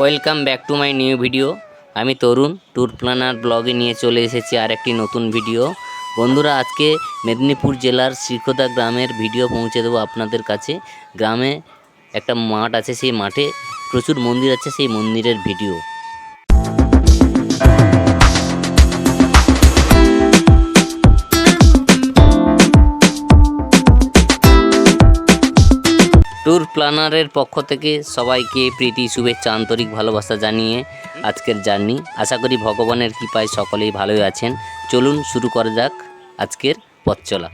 Welcome back to my new video আমি Tarun tour planner ব্লগে নিয়ে চলে এসেছি আর একটি নতুন ভিডিও বন্ধুরা, আজকে মেদিনীপুর জেলার শ্রীখোদা গ্রামের ভিডিও পৌঁছে দেবো আপনাদের কাছে। গ্রামে একটা মাঠ আছে, সেই মাঠে প্রচুর মন্দির আছে, সেই মন্দিরের ভিডিও প্ল্যানারের পক্ষ থেকে সবাইকে প্রীতি, শুভেচ্ছা, আন্তরিক ভালোবাসা জানিয়ে আজকের জার্নি। আশা করি ভগবানের কৃপায় সকলেই ভালোই আছেন। চলুন শুরু করা যাক আজকের পথ চলা।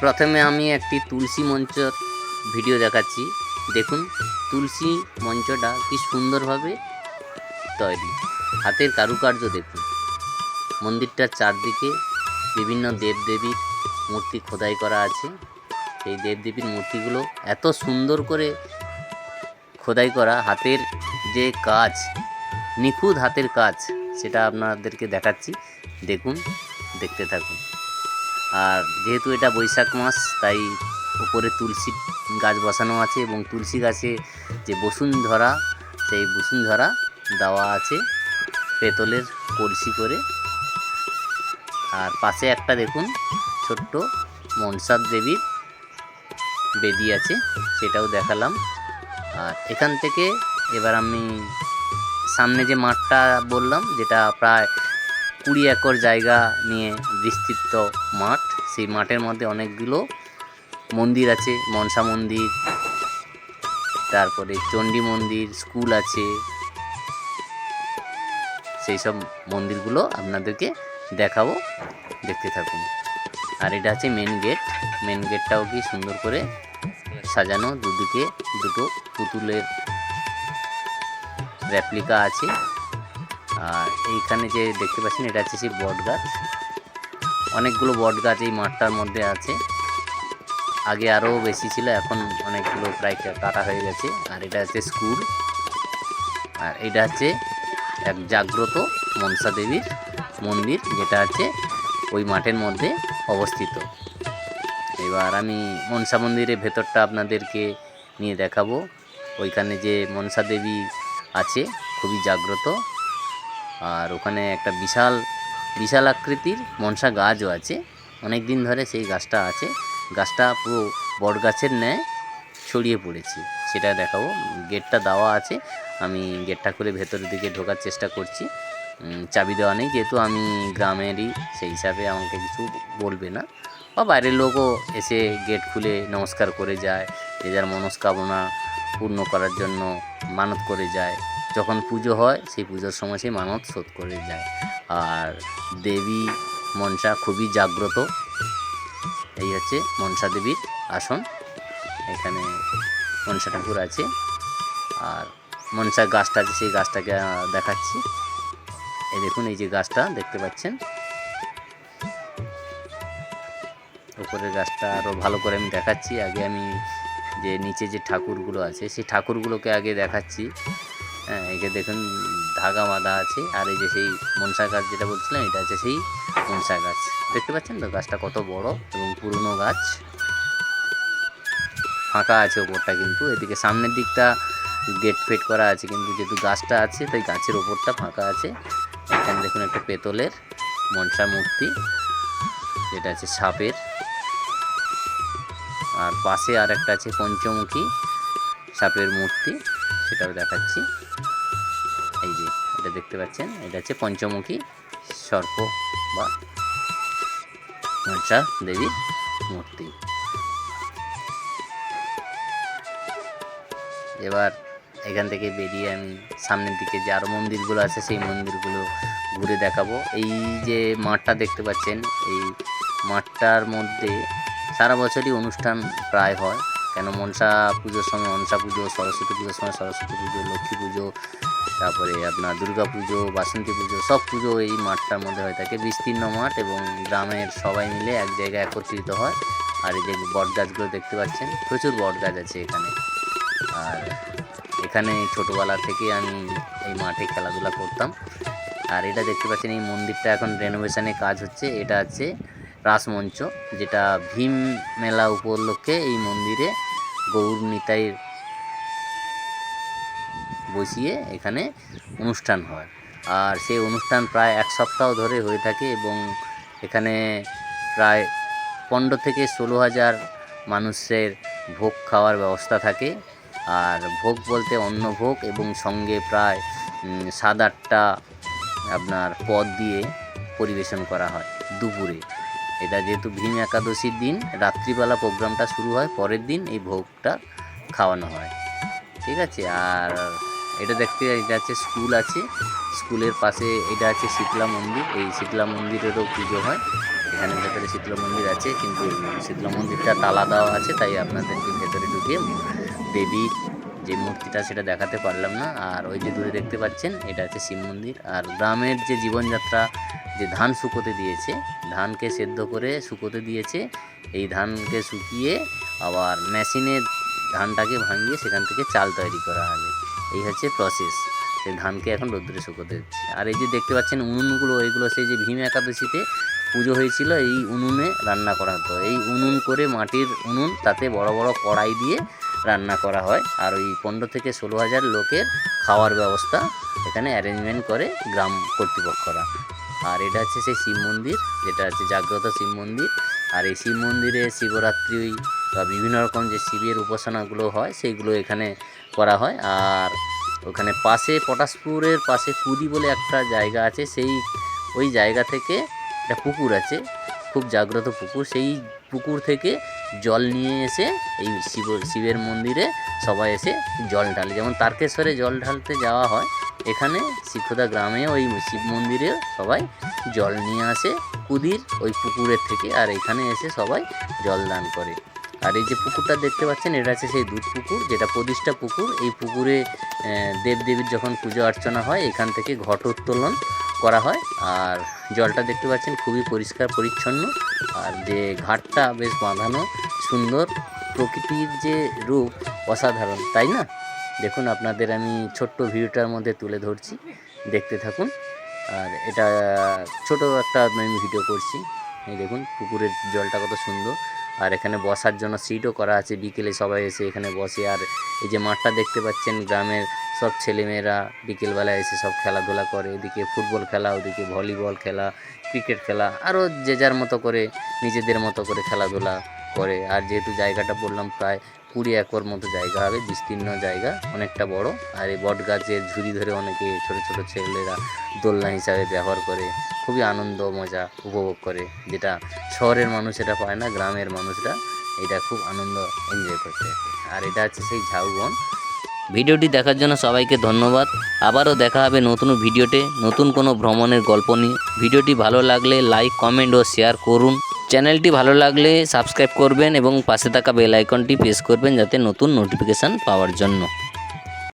প্রথমে আমি একটি তুলসী মঞ্চর ভিডিও দেখাচ্ছি। দেখুন, তুলসী মঞ্চটা কি সুন্দরভাবে তৈরি। হাতের কারুকার্য দেখুন। মন্দিরটার চারদিকে বিভিন্ন দেবদেবীর মূর্তি খোদাই করা আছে। সেই দেবদেবীর মূর্তিগুলো এত সুন্দর করে খোদাই করা, হাতের যে কাজ, নিখুঁত হাতের কাজ, সেটা আপনাদেরকে দেখাচ্ছি। দেখুন, দেখতে থাকুন। আর যেহেতু এটা বৈশাখ মাস, তাই উপরে তুলসী গাছ বসানো আছে এবং তুলসী গাছে যে বসুন্ধরা, সেই বসুন্ধরা দেওয়া আছে পেতলের কলসি করে। আর পাশে একটা দেখুন, ছোট্ট মনসাদ দেবীর বেদি আছে, সেটাও দেখালাম। আর এখান থেকে এবার আমি সামনে যে মাঠটা বললাম, যেটা প্রায় কুড়ি একর জায়গা নিয়ে বিস্তৃত মাঠ, সেই মাঠের মধ্যে অনেকগুলো মন্দির আছে, মনসা মন্দির, তারপরে চণ্ডী মন্দির, স্কুল আছে। সেই সব মন্দিরগুলো আপনাদেরকে দেখাবো, দেখতে থাকুন। আর এটা হচ্ছে মেন গেট মেন গেটটাও কি সুন্দর করে সাজানো, দুদিকে দুটো পুতুলের রেপ্লিকা আছে। আর এইখানে যে দেখতে পাচ্ছেন, এটা হচ্ছে সেই বট গাছ। অনেকগুলো বট গাছ এই মাঠটার মধ্যে আছে। আগে আরও বেশি ছিল, এখন অনেকগুলো প্রায় কাটা হয়ে গেছে। আর এটা হচ্ছে স্কুল। আর এটা হচ্ছে এক জাগ্রত মনসা দেবীর মন্দির, যেটা আছে ওই মাঠের মধ্যে। অবস্থিত। এবার আমি মনসা মন্দিরের ভেতরটা আপনাদেরকে নিয়ে দেখাবো। ওইখানে যে মনসা দেবী আছে, খুবই জাগ্রত। আর ওখানে একটা বিশাল বিশাল আকৃতির মনসা গাছও আছে। অনেক দিন ধরে সেই গাছটা আছে। গাছটা পুরো বট গাছের ন্যায় ছড়িয়ে পড়েছে। সেটা দেখাবো। গেটটা দেওয়া আছে। আমি গেটটা খুলে ভেতরের দিকে ঢোকার চেষ্টা করছি। চাবি দেওয়া নেই, যেহেতু আমি গ্রামেরই, সেই হিসাবে আমাকে কিছু বলবে না। বা বাইরের লোকও এসে গেট খুলে নমস্কার করে যায়, যে যার মনস্কামনা পূর্ণ করার জন্য মানত করে যায়। যখন পুজো হয়, সেই পুজোর সময় সেই মানত শোধ করে যায়। আর দেবী মনসা খুবই জাগ্রত। এই হচ্ছে মনসা দেবীর আসন। এখানে মনসা ঠাকুর আছে। আর মনসা গাছটা আছে, সেই গাছটাকে দেখাচ্ছি। এই দেখুন, এই যে গাছটা দেখতে পাচ্ছেন। উপরের গাছটা আরও ভালো করে আমি দেখাচ্ছি। আগে আমি যে নিচে যে ঠাকুরগুলো আছে, সেই ঠাকুরগুলোকে আগে দেখাচ্ছি। হ্যাঁ একে দেখুন, ধাগা বাঁধা আছে, আর এই যে সেই মনসা গাছ যেটা বলছিলাম, এটা আছে সেই মনসা গাছ। দেখতে পাচ্ছেন তো গাছটা কত বড় এবং পুরনো গাছ? ফাঁকা আছে ওপরটা কিন্তু, এদিকে সামনের দিকটা গেট ফেট করা আছে, কিন্তু যেহেতু গাছটা আছে, তাই গাছের ওপরটা ফাঁকা আছে। এখানে দেখুন একটা পেতলের মনসা মূর্তি, যেটা আছে সাপের। আর পাশে আর একটা আছে পঞ্চমুখী সাপের মূর্তি, সেটাও দেখাচ্ছি। এই যে, এটা দেখতে পাচ্ছেন? এটা হচ্ছে পঞ্চমুখী সর্প বা মনসা দেবীর মূর্তি। এবার এখান থেকে বেরিয়ে আমি সামনের দিকে যে আরও মন্দিরগুলো আছে, সেই মন্দিরগুলো ঘুরে দেখাবো। এই যে মাঠটা দেখতে পাচ্ছেন, এই মাঠটার মধ্যে সারা বছরই অনুষ্ঠান প্রায় হয়। কেন মনসা পুজোর সময়, মনসা পুজো, সরস্বতী পুজোর সময় সরস্বতী পুজো, লক্ষ্মী পুজো, তারপরে আপনার দুর্গা পুজো, বাসন্তী পুজো, সব পুজো এই মাঠটার মধ্যে হয়ে থাকে। বিস্তীর্ণ মাঠ এবং গ্রামের সবাই মিলে এক জায়গায় একত্রিত হয়। আর এই যে বট গাছগুলো দেখতে পাচ্ছেন, প্রচুর বট গাছ আছে এখানে। আর এখানে ছোটোবেলা থেকে আমি এই মাঠে খেলাধুলা করতাম। আর এটা দেখতে পাচ্ছেন, এই মন্দিরটা এখন রেনোভেশনে কাজ হচ্ছে। এটা হচ্ছে রাসমঞ্চ, যেটা ভীম মেলা উপলক্ষে এই মন্দিরে গৌর নিতাইয়ের বসিয়ে এখানে অনুষ্ঠান হয়। আর সেই অনুষ্ঠান প্রায় এক সপ্তাহ ধরে হয়ে থাকে এবং এখানে প্রায় পনেরো থেকে ষোলো হাজার মানুষের ভোগ খাওয়ার ব্যবস্থা থাকে। আর ভোগ বলতে অন্ন ভোগ এবং সঙ্গে প্রায় সাত আটটা আপনার পদ দিয়ে পরিবেশন করা হয় দুপুরে। এটা যেহেতু ভীম একাদশীর দিন, রাত্রিবেলা প্রোগ্রামটা শুরু হয়, পরের দিন এই ভোগটা খাওয়ানো হয়। ঠিক আছে? আর এটা দেখতে এটা আছে স্কুল আছে। স্কুলের পাশে এটা আছে শীতলা মন্দির। এই শীতলা মন্দিরেরও পুজো হয়। এখানে ভেতরে শীতলা মন্দির আছে, কিন্তু শীতলা মন্দিরটা তালা দেওয়া আছে, তাই আপনাদেরকে ভেতরে ঢুকে দেবীর যে মূর্তিটা সেটা দেখাতে পারলাম না। আর ওই যে দূরে দেখতে পাচ্ছেন, এটা হচ্ছে শিব মন্দির। আর গ্রামের যে জীবনযাত্রা, যে ধান শুকোতে দিয়েছে, ধানকে সেদ্ধ করে শুকোতে দিয়েছে, এই ধানকে শুকিয়ে আবার মেশিনে ধানটাকে ভাঙিয়ে সেখান থেকে চাল তৈরি করা হবে। এই হচ্ছে প্রসেস সেই ধানকে এখন রোদ্দুরে শুকোতে দিচ্ছে। আর এই যে দেখতে পাচ্ছেন, উনুনগুলো, এইগুলো সেই যে ভীম একাদশীতে পুজো হয়েছিল, এই উনুনে রান্না করা হতো। এই উনুন করে মাটির উনুন, তাতে বড় বড় কড়াই দিয়ে রান্না করা হয়। আর ওই পনেরো থেকে ষোলো হাজার লোকের খাওয়ার ব্যবস্থা এখানে অ্যারেঞ্জমেন্ট করে গ্রাম কর্তৃপক্ষরা। আর এটা হচ্ছে সেই শিব মন্দির, যেটা হচ্ছে জাগ্রত শিব মন্দির। আর এই শিব মন্দিরে শিবরাত্রি বা বিভিন্ন রকম যে শিবের উপাসনাগুলো হয়, সেইগুলো এখানে করা হয়। আর ওখানে পাশে পটাশপুরের পাশে কুদি বলে একটা জায়গা আছে, সেই ওই জায়গা থেকে একটা পুকুর আছে, খুব জাগ্রত পুকুর। সেই পুকুর থেকে জল নিয়ে এসে এই শিব, শিবের মন্দিরে সবাই এসে জল ঢালে। যেমন তারকেশ্বরে জল ঢালতে যাওয়া হয়, এখানে শিক্ষদা গ্রামে ওই শিব মন্দিরে সবাই জল নিয়ে আসে কুদির ওই পুকুরের থেকে, আর এখানে এসে সবাই জল দান করে। আর এই যে পুকুরটা দেখতে পাচ্ছেন, এটা হচ্ছে সেই দুধ পুকুর, যেটা প্রতিষ্ঠা পুকুর। এই পুকুরে দেবদেবীর যখন পুজো অর্চনা হয়, এখান থেকে ঘট উত্তোলন করা হয়। আর জলটা দেখতে পাচ্ছেন, খুবই পরিষ্কার, পরিচ্ছন্ন। আর যে ঘাটটা বেশ বাঁধানো, সুন্দর। প্রকৃতির যে রূপ, অসাধারণ, তাই না? দেখুন, আপনাদের আমি ছোট্ট ভিডিওটার মধ্যে তুলে ধরছি। দেখতে থাকুন। আর এটা ছোট একটা আমি ভিডিও করছি। এই দেখুন, পুকুরের জলটা কত সুন্দর। আর এখানে বসার জন্য সিটও করা আছে। বিকেলে সবাই এসে এখানে বসে। আর এই যে মাঠটা দেখতে পাচ্ছেন, গ্রামের সব ছেলেমেয়েরা বিকেলবেলা এসে সব খেলাধুলা করে। এদিকে ফুটবল খেলা, ওদিকে ভলিবল খেলা, ক্রিকেট খেলা, আরও যে যার মতো করে নিজেদের মতো করে খেলাধুলা করে। আর যেহেতু জায়গাটা বললাম, প্রায় কুড়ি একর মতো জায়গা হবে, বিস্তীর্ণ জায়গা, অনেকটা বড়। আর এই বট গাছের ঝুড়ি ধরে অনেকে ছোট ছোট ছেলেরা দোলনা হিসাবে ব্যবহার করে, খুবই আনন্দ, মজা উপভোগ করে, যেটা শহরের মানুষ এটা পায় না, গ্রামের মানুষরা এটা খুব আনন্দ এনজয় করতে আর এটা হচ্ছে সেই ঝাউবন। ভিডিওটি দেখার জন্য সবাইকে ধন্যবাদ। আবারও দেখা হবে নতুন ভিডিওতে, নতুন কোনো ভ্রমণের গল্প নিয়ে। ভিডিওটি ভালো লাগলে লাইক কমেন্ট ও শেয়ার করুন। চ্যানেলটি ভালো লাগলে সাবস্ক্রাইব করবেন এবং পাশে থাকা বেল আইকনটি প্রেস করবেন যাতে নতুন নোটিফিকেশান পাওয়ার জন্য।